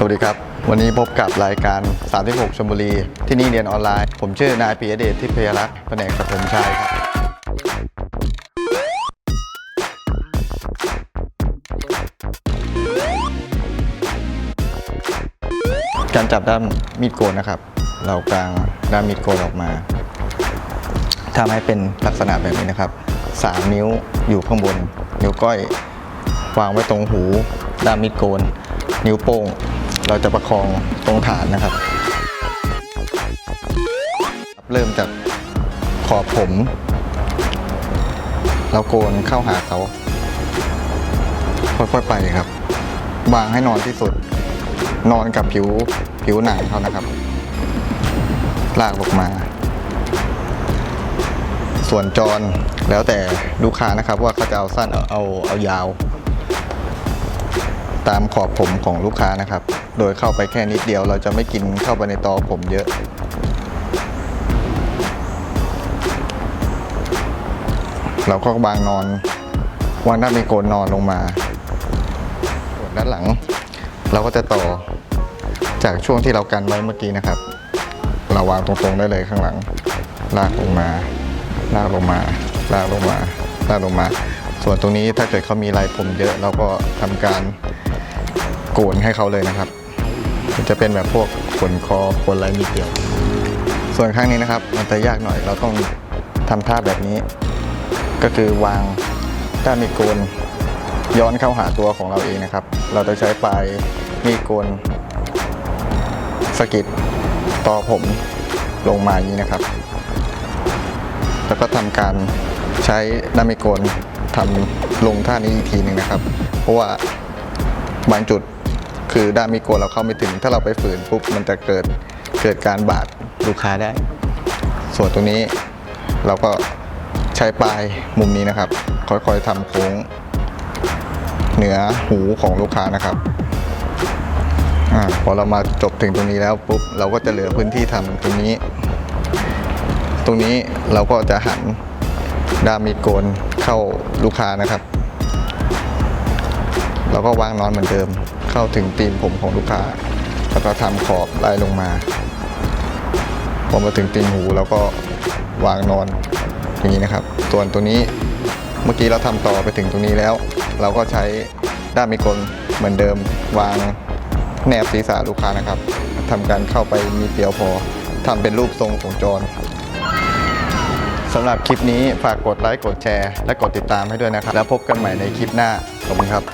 สวัสดีครับ วันนี้พบกับรายการ 36ชลบุรี ที่นี่เรียนออนไลน์ ผมชื่อนายปียเดชทิพยรักษ์แผนกปฐมชายครับ การจับด้ามมีดโกนนะครับ เรากางด้ามมีดโกนออกมาทำให้เป็นลักษณะแบบนี้นะครับ 3 นิ้วอยู่ข้างบน นิ้วก้อยวางไว้ตรงหูด้ามมีดโกน นิ้วโป้ง เราจะประคองตรงฐานนะครับ เริ่มจากขอบผม เราโกนเข้าหาเขา ค่อยๆไปครับ วางให้นอนที่สุด นอนกับผิวผิวหนังเขานะครับ ลากลงมา ส่วนจรแล้วแต่ลูกค้านะครับว่าเขาจะเอาสั้นเอาเอาเอายาว ตามขอบผมของลูกค้านะครับ โดยเข้าไปแค่นิดเดียวเราจะไม่กินเข้าไปในตอผมเยอะเราก็วางนอนวางด้านมีโกนนอนลงมาส่วนด้านหลัง เราก็จะต่อจากช่วงที่เรากันไว้เมื่อกี้นะครับ เราวางตรงๆได้เลยข้างหลัง ลากลงมา ลากลงมา ลากลงมา ลากลงมา ส่วนตรงนี้ถ้าเกิดเขามีลายผมเยอะ เราก็ทำการ โกนให้เขาเลยนะครับ จะเป็นแบบพวกขนคอขนลายมีเดียว ส่วนข้างนี้นะครับ มันจะยากหน่อยเราต้องทำท่าแบบนี้ ก็คือวางด้านมีโกนย้อนเข้าหาตัวของเราเองนะครับ เราจะใช้ปลายมีโกนสกิดต่อผมลงมาอย่างนี้นะครับ แล้วก็ทำการใช้ดามมีดโกนทำลงท่านี้อีกทีหนึ่งนะครับ เพราะว่าบางจุด คือด้ามมีดโกนเราเข้าไม่ถึง ถ้าเราไปฝืนปุ๊บมันจะเกิดเกิดการบาดลูกค้าได้ ส่วนตรงนี้เราก็ใช้ปลายมุมนี้นะครับ ค่อยๆทำโค้งเหนือหูของลูกค้านะครับอาพอเรามาจบถึงตรงนี้แล้วปุ๊บเราก็จะเหลือพื้นที่ทำตรงนี้ ตรงนี้เราก็จะหันด้ามมีดโกนเข้าลูกค้านะครับเราก็วางนอนเหมือนเดิม เข้าถึงตีนผมของลูกค้าแล้วก็ทำขอบไล่ลงมาพอมาถึงตีนหูเราก็วางนอนอย่างนี้นะครับ ส่วนตัวนี้เมื่อกี้เราทำต่อไปถึงตรงนี้แล้ว เราก็ใช้ด้ามมีกนเหมือนเดิมวางแนบศีรษะลูกค้านะครับทำการเข้าไปมีเดียวพอทำเป็นรูปทรงของจรสำหรับคลิปนี้ฝากกดไลค์กดแชร์ และกดติดตามให้ด้วยนะครับ แล้วพบกันใหม่ในคลิปหน้าขอบคุณครับ